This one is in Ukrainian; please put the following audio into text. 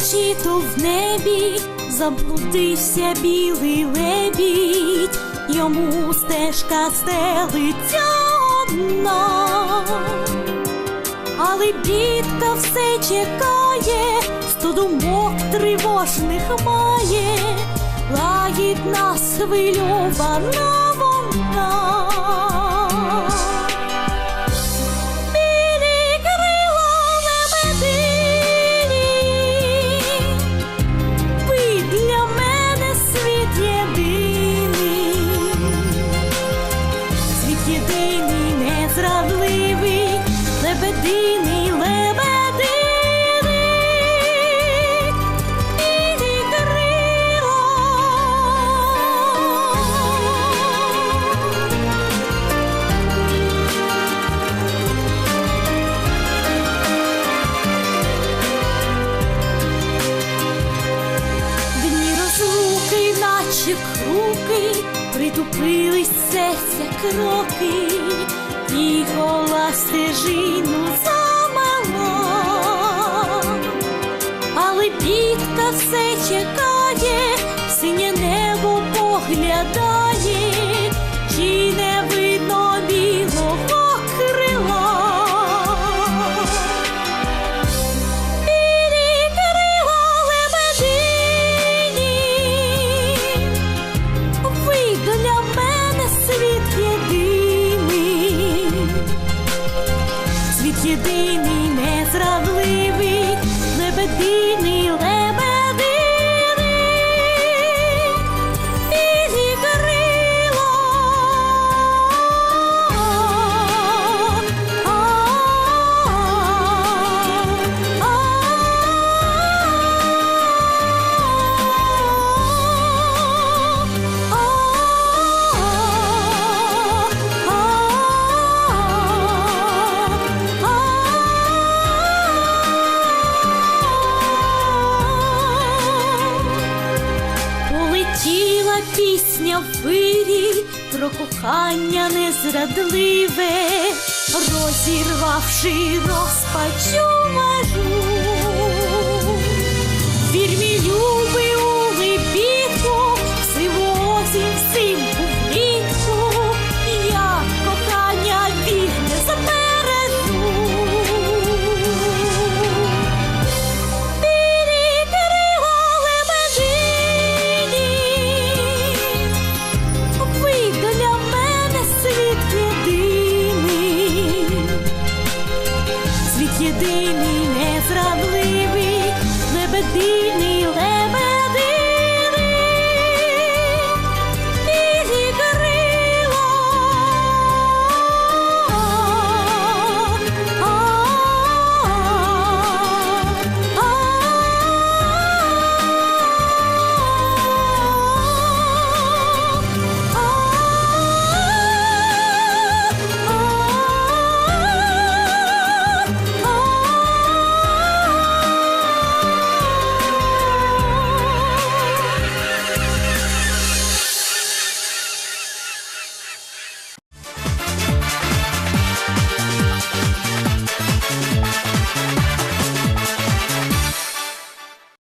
світу в небі, заблудився білий лебідь, йому стежка стелиться одна, але бідка все чекає, сто думок тривожних має, лагідна схвильована вона. Наче круки, притупились серця кроки, і гола стежину замела, але бідка все чекає, синє небо поглядає, чи не єдиний, незрадливий, лебединий, пісня в вирі про кохання незрадливе, розірвавши розпачу межу. Вір єдиний, незрадливий, лебединий,